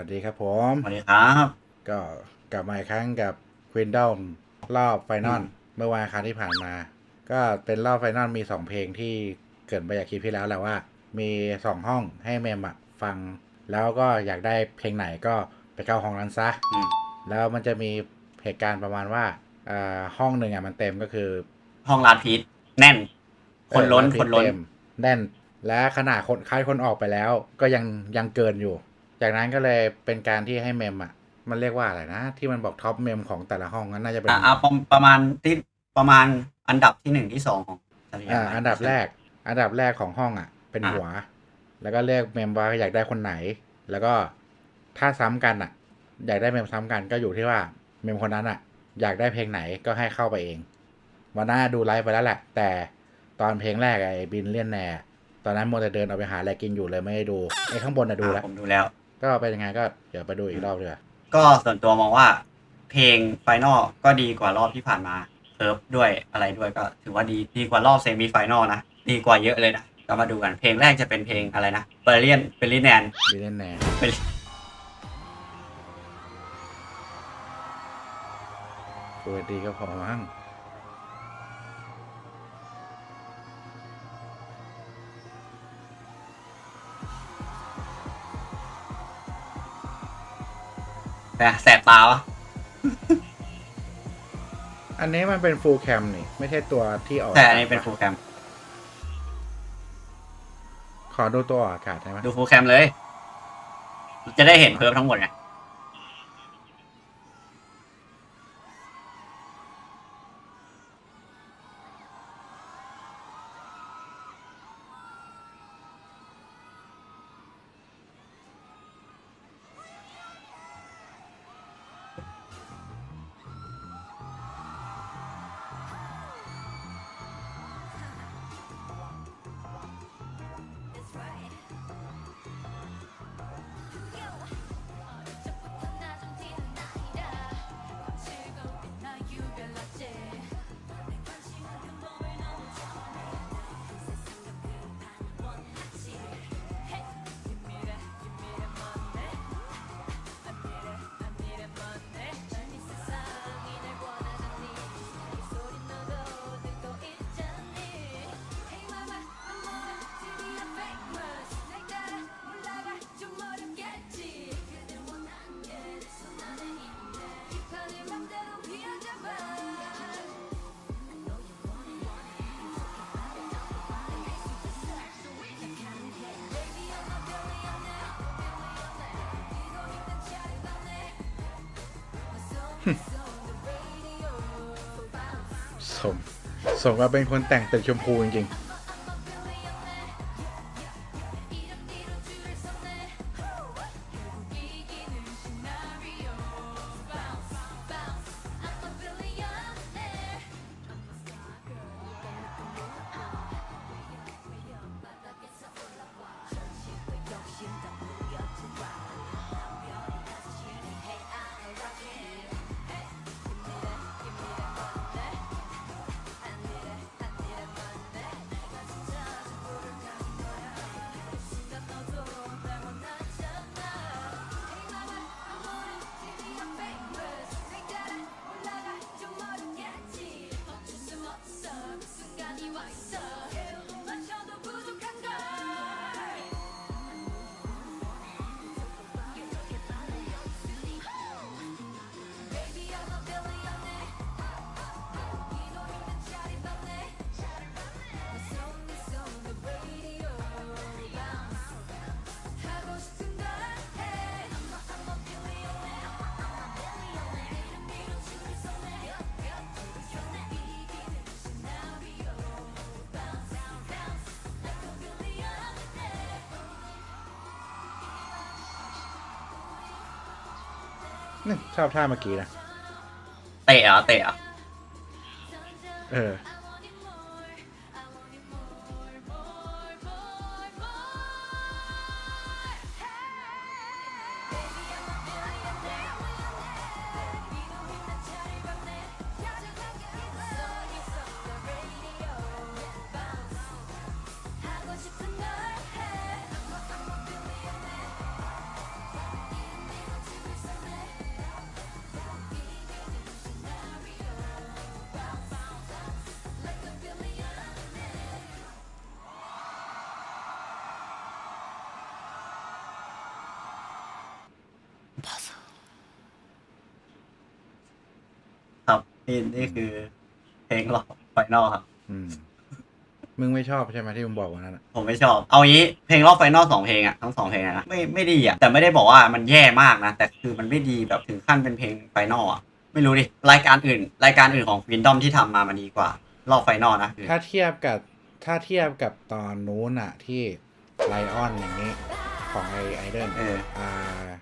วัสดีครับผมสวัสดีครับ ก็กลับมาอีกครั้งกับควินดอมรอบไฟนอลอืมเมื่อวันอังคารที่ผ่านมา ก็เป็นรอบไฟนอลมีสองเพลงที่เกิดมาจากคลิปที่แล้วแหละว่า มีสองห้องให้เมมอะฟัง แล้วก็อยากได้เพลงไหนก็ไปเข้าห้องนั้นซะอืมแล้วมันจะมีเหตุการณ์ประมาณว่าอ่าห้องหนึ่งอะมันเต็มก็คือ ห้องลาดพีทแน่น คนล้นเออคนล้นเต็มแน่นและขนาดคนคล้ายคนออกไปแล้ว ก็ยังยังเกินอยู่ จากนั้นก็เลยเป็นการที่ให้เมมอะ มันเรียกว่าอะไรนะ ที่มันบอกท็อปเมมของแต่ละห้องนั้นน่าจะเป็นอ่าอ่าประประมาณที่ประมาณอันดับที่หนึ่งที่สองของสถิติอ่าอันดับแรก อันดับแรกของห้องอะ เป็นอะหัว แล้วก็เรียกเมมว่าอยากได้คนไหน แล้วก็ถ้าซ้ำกันอะ อยากได้เมมซ้ำกันก็อยู่ที่ว่าเมมคนนั้นอะ อยากได้เพลงไหนก็ให้เข้าไปเองวันหน้าดูไลฟ์ไปแล้วแหละ แต่ตอนเพลงแรกไอ้บินเลียนแน่ตอนนั้นโมวแต่เดินเอาไปหาอะไรกินอยู่เลยไม่ได้ดูไอ้ข้างบนน่ะดูแล้วอ่าผมดูแล้ว ก็เป็นยังไงก็เดี๋ยวไปดูอีกรอบดีกว่าก็ส่วนตัวมองว่า เพลงไฟนอลก็ดีกว่ารอบที่ผ่านมาเคิร์ฟด้วยอะไรด้วยก็ถือว่าดีดีกว่ารอบเซมิไฟนอลนะดีกว่าเยอะเลยนะก็มาดูกันเพลงแรกจะเป็นเพลงอะไรนะเบรเลียนเบรลีแนนบินเลียนแน่เป็นสวัสดีก็พอมั้ง แต่แสบตาวะอันนี้มันเป็นฟูลแคมนี่ ไม่ใช่ตัวที่ออกแต่อันนี้เป็นฟูลแคมขอดูตัวออกอากาศได้ไหมดูฟูลแคมเลย จะได้เห็นเคิร์ฟทั้งหมดไง สมสมว่าเป็นคนแต่งตึกชมพูจริง ชอบท่าเมื่อกี้นะ เตะเหรอเตะเหรอเออ นี่นี่คือเพลงรอบไฟนอลครับ อืม มึงไม่ชอบใช่ไหมที่มึงบอกวันนั้นอะผมไม่ชอบ เอางี้เพลงรอบไฟนอลสองเพลงอะทั้งสองเพลงอะนะไม่ไม่ดีอะแต่ไม่ได้บอกว่ามันแย่มากนะ แต่คือมันไม่ดีแบบถึงขั้นเป็นเพลงไฟนอลอะไม่รู้ดิรายการอื่น รายการอื่นของวินดอมที่ทำมามันดีกว่ารอบไฟนอลนะคือถ้าเทียบกับถ้าเทียบกับตอนนู้นอะที่ไลออนอย่างนี้ ของไอไอเดนเอออ่า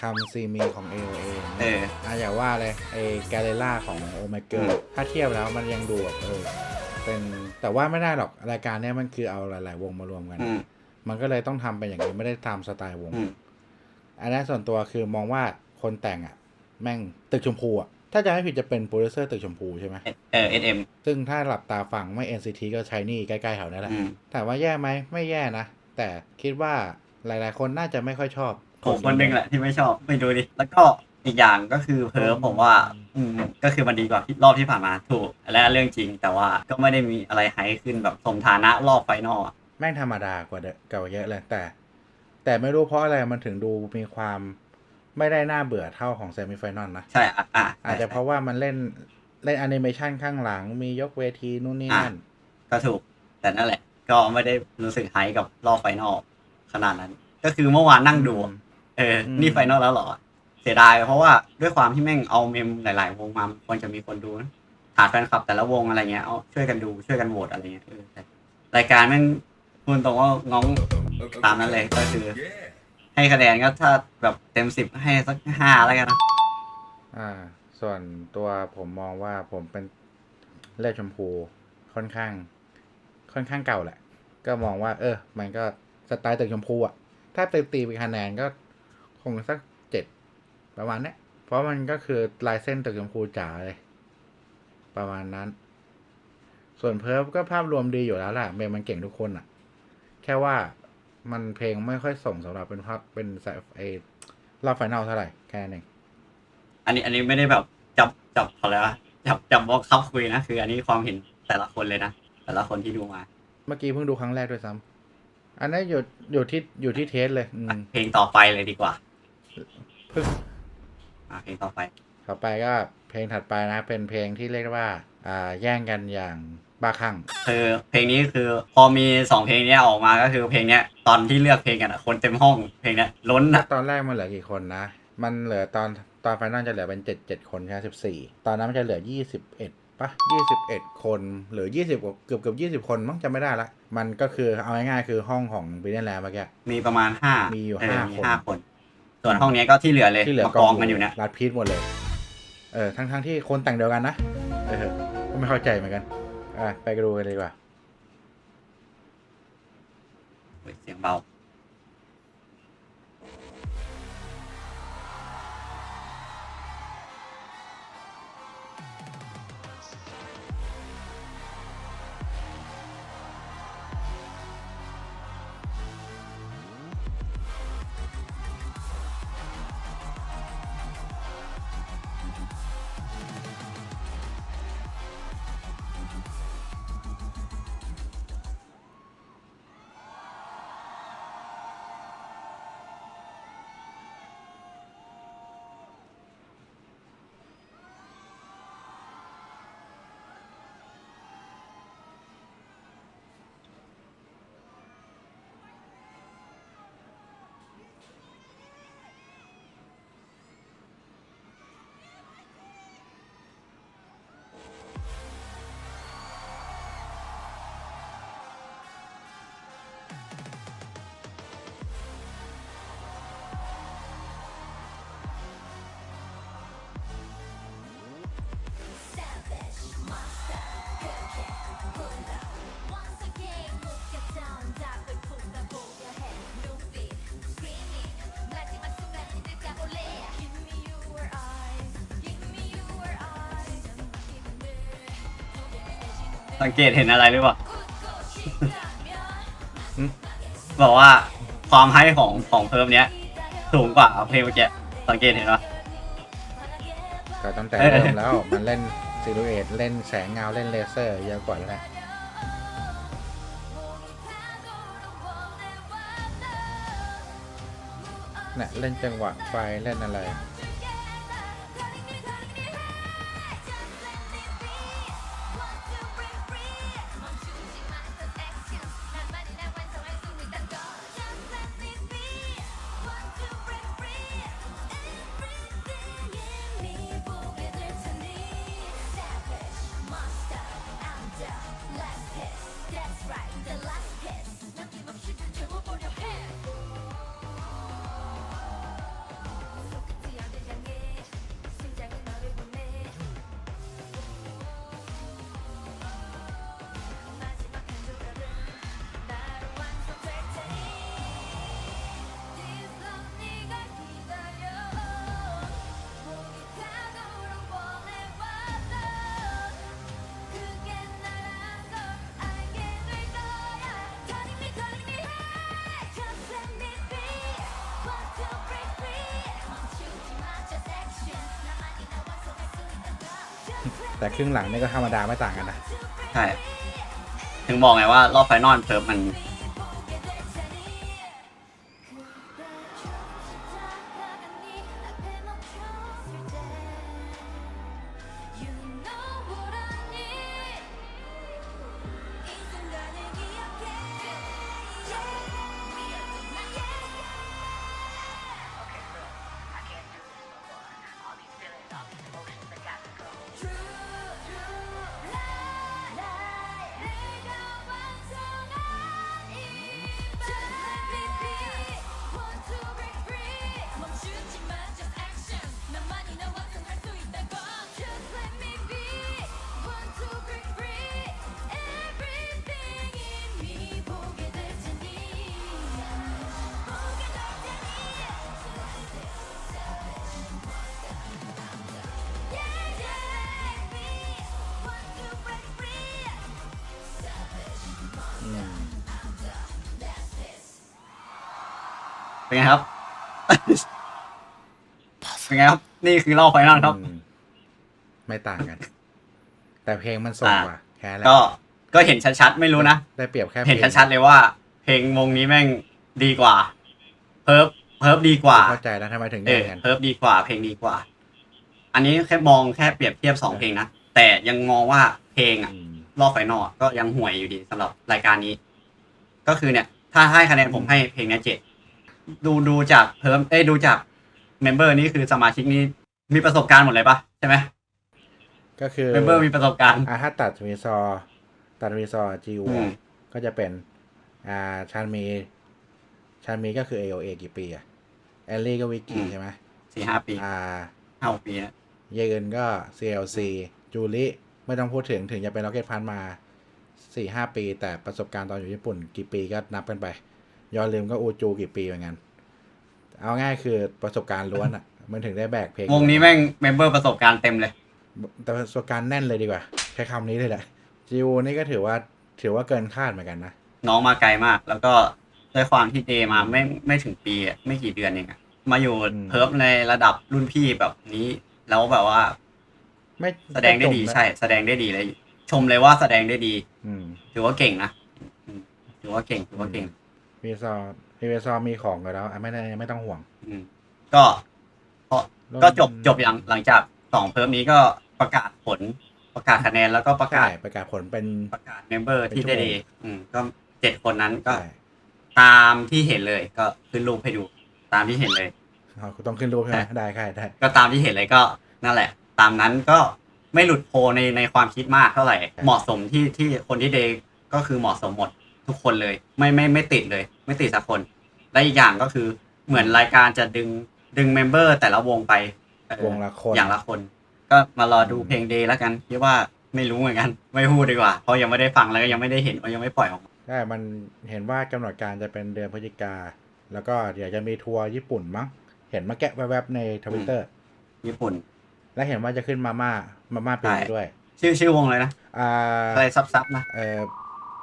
คัมซีมีของ AOA อย่างเอนี้ออ่าอย่าว่าเลยไอแกเรล่าของโอเมเกออืม ร์ถ้าเทียบแล้วมันยังดูแบบเออเป็นแต่ว่าไม่ได้หรอกรายการเนี้ยมันคือเอาหลาย ๆ วงมารวมกัน อืมมันก็เลยต้องทำเป็นอย่างนี้ไม่ได้ตามสไตล์วง อืมอันนี้นส่วนตัวคือมองว่าคนแต่งอะ แม่งตึกชมพูอะ ถ้าจะไม่ผิดจะเป็นโปรดิวเซอร์ตึกชมพูใช่ไหม เออเอ็มซึ่งถ้าหลับตาฟังไม่ NCT ก็ใช้นี่ใกล้ๆแถวนั้นแหละ อืมถามว่าแย่ไหมไม่แย่นะ แต่คิดว่า หลาย ๆ คนน่าจะไม่ค่อยชอบ ผมคนหนึงแหละที่ไม่ชอบไม่ดูดิแล้วก็อีกอย่างก็คือเพิร์ฟผมว่า อืมก็คือมันดีกว่าที่รอบที่ผ่านมาถูก และเรื่องจริงแต่ว่าก็ไม่ได้มีอะไรไฮขึ้นแบบสมฐานะรอบไฟนอลอะแม่งธรรมดากว่าเดเก่าเยอะเลยแต่ แต่ไม่รู้เพราะอะไรมันถึงดูมีความไม่ได้น่าเบื่อเท่าของเซมิไฟนอลนะ ใช่อะอะอาจจะเพราะว่ามันเล่นเล่นแอนิเมชันข้างหลัง มียกเวทีนู่นนี่นั่น ก็ถูก แต่นั่นแหละ ก็ไม่ได้รู้สึกไฮกับรอบไฟนอล ขนาดนั้น ก็คือเมื่อวานนั่งดูอะเอออืมนี่ไฟนอลแล้วเหรอ เสียดายเพราะว่าด้วยความที่แม่งเอาเมมหลาย ๆ วงมาควรจะมีคนดูนะฐานแฟนคลับแต่ละวงอะไรเงี้ยเอาช่วยกันดูช่วยกันโหวตอะไรเงี้ยเออแต่รายการแม่งพูดตรงว่าง้องตามนั้นเลยก็คือ ให้คะแนนก็ถ้าแบบเต็มสิบให้สักห้าแล้วกันนะอ่า ส่วนตัวผมมองว่าผมเป็นเลือดชมพูค่อนข้าง ค่อนข้างเก่าแหละ ก็มองว่า เออ มันก็ สไตล์ตึกชมพูอะถ้าตีตีเป็นคะแนนก็คงสักเจ็ดประมาณเนี้ยเพราะมันก็คือลายเส้นตึกชมพูจ๋าเลย ประมาณนั้น ส่วนเพิร์ฟก็ภาพรวมดีอยู่แล้วแหละเมย์มันเก่งทุกคนอะแค่ว่ามันเพลงไม่ค่อยส่งสำหรับเป็นภาพเป็นสายไอรอบไฟนอลเท่าไหร่แค่นั้นเองอันนี้อันนี้ไม่ได้แบบจับจับอะไรวะจับจับบอกคับคุยนะ คืออันนี้ความเห็นแต่ละคนเลยนะ แต่ละคนที่ดูมา เมื่อกี้เพิ่งดูครั้งแรกด้วยซ้ำ อันนั้นอยู่อยู่ที่อยู่ที่เทสเลย อืมเพลงต่อไปเลยดีกว่าเพิ่งอะเพลงต่อไป ต่อไปก็เพลงถัดไปนะ เป็นเพลงที่เรียกได้ว่า อ่า แย่งกันอย่างบ้าคลั่ง คือเพลงนี้คือพอมีสองเพลงเนี้ยออกมาก็คือเพลงเนี้ยตอนที่เลือกเพลงกันอะคนเต็มห้องเพลงเนี้ยล้นอะตอนแรกมันเหลือกี่คนนะ มันเหลือตอนตอนไฟนอลจะเหลือเป็นเจ็ดเจ็ดคนใช่สิบสี่ ตอนนั้นมันจะเหลือยี่สิบเอ็ด ปะยี่สิบเอ็ดคนหรือยี่สิบเกือบเกือบยี่สิบคนมั้งจำไม่ได้ละ มันก็คือเอาง่ายๆคือห้องของบิลเลียนแลเมื่อกี้มีประมาณห้ามีมีอยู่ห้าคนห้าคน ส่วนห้องเนี้ยก็ที่เหลือเลยที่เหลือมากองกันอยู่เนี่ยรัดพีทหมดเลย เออทั้งทั้งๆที่คนแต่งเดียวกันนะเออก็ไม่เข้าใจเหมือนกันอะไปดูกันเลยดีกว่าเฮ้ยเสียงเบา สังเกตเห็นอะไรหรือเปล่าบอกว่าความไฮของของเพิ่มเนี้ย สูงกว่าเพลงเมื่อกี้สังเกตเห็นปะ ก็ตั้งแต่เริ่มแล้ว มันเล่นซิลูเอตเล่นแสงเงาเล่นเลเซอร์เยอะกว่าแล้วนะเนี่ยเล่นจังหวะไฟเล่นอะไร แต่ครึ่งหลังนี่ก็ธรรมดาไม่ต่างกันนะ ใช่ ถึงบอกไงว่ารอบไฟนอลเพิร์ฟมันอื เป็นไงครับ เป็นไงครับ นี่คือรอบไฟนอลครับ อืมไม่ต่างกัน แต่เพลงมันส่งอ่ากว่าแค่แหละก็ ก็เห็นชัดๆ ไม่รู้นะ ได้เปรียบแค่เห็นพลงชัดๆเลยว่า เพลงวงนี้แม่งดีกว่า เพิร์ฟเพิร์ฟดีกว่า เข้าใจแล้วทำไมถึงเอแย่องกัน เพิร์ฟดีกว่า เพลงดีกว่า อันนี้แค่มองแค่เปรียบเทียบสองเพลงนะ แต่ยังมองว่าเพลงอะอืมรอบไฟนอลก็ยังห่วยอยู่ดีสำหรับรายการนี้ ก็คือเนี่ย ถ้าให้คะแนนผมให้เพลงเนี้ยเจ็ด ดูดูจากเพิ่มเอ้ยดูจากเมมเบอร์นี่คือสมาชิกนี่มีประสบการณ์หมดเลยปะใช่ไหมก็คือเมมเบอร์มีประสบการณ์อ่าถ้าตัดวีซอร์ตัดวีซอร์จีวอืมก็จะเป็น อ่าชันมีชันมีก็คือ AOA กี่ปีอะแอลลี่ก็วิกกี้ใช่ไหมสี่ห้าปีอ่าห้าหกปีนะเยเอินก็ CLC จูริไม่ต้องพูดถึงถึงจะเป็นล็อกเก็ตพันมาสี่ห้าปี แต่ประสบการณ์ตอนอยู่ญี่ปุ่น กี่ปีก็นับกันไป ยอดลืมก็อูจูกี่ปีเหมือนกัน เอาง่ายคือประสบการณ์ล้วนอะมันถึงได้แบกเพลงวงนี้แม่งเมมเบอร์ประสบการณ์เต็มเลย แต่ประสบการณ์แน่นเลยดีกว่าใช้คำนี้เลยแหละจิวนี่ก็ถือว่าถือว่าเกินคาดเหมือนกันนะน้องมาไกลมาก แล้วก็ด้วยความที่เดมาไม่ไม่ถึงปีอะไม่กี่เดือนเองอะมาอยู่อืมเพิร์ฟในระดับรุ่นพี่แบบนี้ แล้วแบบว่า ไม่แสดงได้ดีม่จมนะใช่ แสดงได้ดีเลย ชมเลยว่าแสดงได้ดี อืมถือว่าเก่งนะอืมถือว่าเก่งถือว่าเก่ง วีซอวีซอมีของกันแล้วอะไม่ได้ไม่ต้องห่วง อืมก็พอก็จบจบอย่างหลังจากสองเพิ่มนี้ก็ประกาศผลประกาศคะแนนแล้วก็ประกาใช่ศประกาศผลเป็น ประกาศเมมเบอร์เป็นที่ชั่วได้โมงดีอืมก็เจ็ดคนนั้นก็ ใช่ ตามที่เห็นเลย ก็ขึ้นรูปให้ดู ตามที่เห็นเลยเอาต้องขึ้นรูปใช่ไหมใช่ได้ค่ะได้ ก็ตามที่เห็นเลยก็นั่นแหละ ตามนั้นก็ไม่หลุดโพลในในความคิดมากเท่าไหร่ เหมาะสมที่ที่คนที่เดย์ก็คือเหมาะสมหมด ทุกคนเลย ไม่ไม่ไม่ติดเลย ไม่ติดสักคนและอีกอย่างก็คือเหมือนรายการจะดึงดึงเมมเบอร์แต่ละวงไปเอ่อวงละคนอย่างละคน ก็มารอดูอืมเพลงเดย์แล้วกันคิดว่าไม่รู้เหมือนกัน ไม่พูดดีกว่า เพราะยังไม่ได้ฟังแล้วก็ยังไม่ได้เห็นเพราะยังไม่ปล่อยออกมาใช่มันเห็นว่ากำหนดการจะเป็นเดือนพฤศจิกาแล้วก็เดี๋ยวจะมีทัวร์ญี่ปุ่นมั้งเห็นมาแกะแวบๆในทวิตเตอร์ญี่ปุ่น และเห็นว่าจะขึ้นมาม่ามาม่าปีนี้ใช่ด้วย ชื่อชื่อวงเลยนะ อ่าอะไรซับซับนะเอ่อ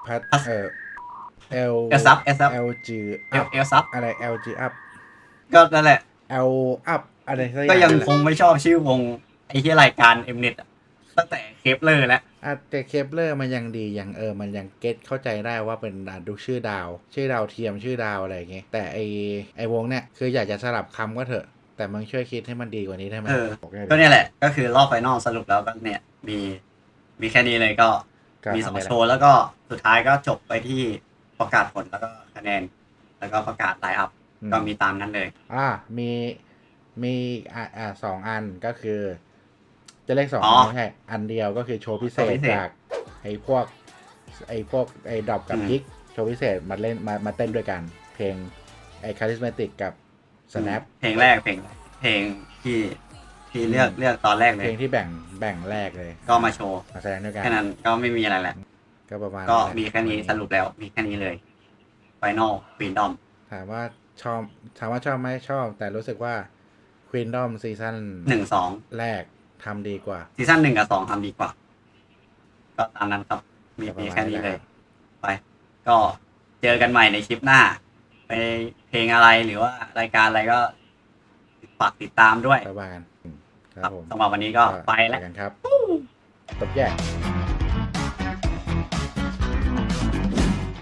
พัดพัดเอ่อ L เอลซับเอลซับ LG เอล up เอลซับอะไร LG up ก็นั่นแหละ L up อะไรสักอก็ย่างยังนั่นแหละคงไม่ชอบชื่อวง ไอ้ที่รายการเอ็มเน็ตตั้งแต่เคปเลอร์แล้ว อะแต่เคปเลอร์มันยังดียังเออมันยังเก็ตเข้าใจได้ว่าเป็นอะดูชื่อดาว ชื่อดาวเทียมชื่อดาวอะไรอย่างเงี้ยแต่ไอไอวงเนี่ยคืออยากจะสลับคำก็เถอะ แต่มึงช่วยคิดให้มันดีกว่านี้ได้ไหมเออ บอกได้เลยก็เนี่ยแหละ ก็คือรอบไฟนอลสรุปแล้วก็เนี่ยมีมีแค่นี้เลยก็ก็มีสองทำได้โชว์แล้วก็สุดท้ายก็จบไปที่ ประกาศผลแล้วก็คะแนน แล้วก็ประกาศไลน์อัพอืม ก็มีตามนั้นเลย อ่ามีมีอ่าอ่าสองอันก็คือ จะเลขสองอ๋อัอนไม่ใช่อันเดียวก็คือโชว์พิเศโชว์ษพิเศษ จากไอ้พวกไอ้พวกไอ้ดอบกับอืมพิกโชว์พิเศษมาเล่นมามาเต้นด้วยกัน เพลงไอ้คาริสมาติกกับ snap เพลงแรกเพลงเพลงที่ที่เลือกเลือกตอนแรกเลเพยลงที่แบ่งแบ่งแรกเลยก็มาโชว์มาแสดงด้วยกัน แค่นั้นก็ไม่มีอะไรแหละ ก็ประมาณก็นั้นแหละมีแค่นี้สรุปแล้ว มีแค่นี้เลยไฟนอลควีนดอมถามว่าชอบถามว่าชอบไหมชอบ แต่รู้สึกว่า Queendom ซีซั่นหนึ่งสองแรกทำดีกว่า ซีซั่นหนึ่งกับสองทำดีกว่า ก็ตามนั้นครับ มีก็ประมีมาณแค่นี้นั้นเลแหยละไป ก็เจอกันใหม่ในคลิปหน้า ไปเพลงอะไรหรือว่ารายการอะไรก็ฝากติดตามด้วยประมาณอืมคครัรับบผมสำหรับวันนี้ก็ไปแล้วกันครับตบแยก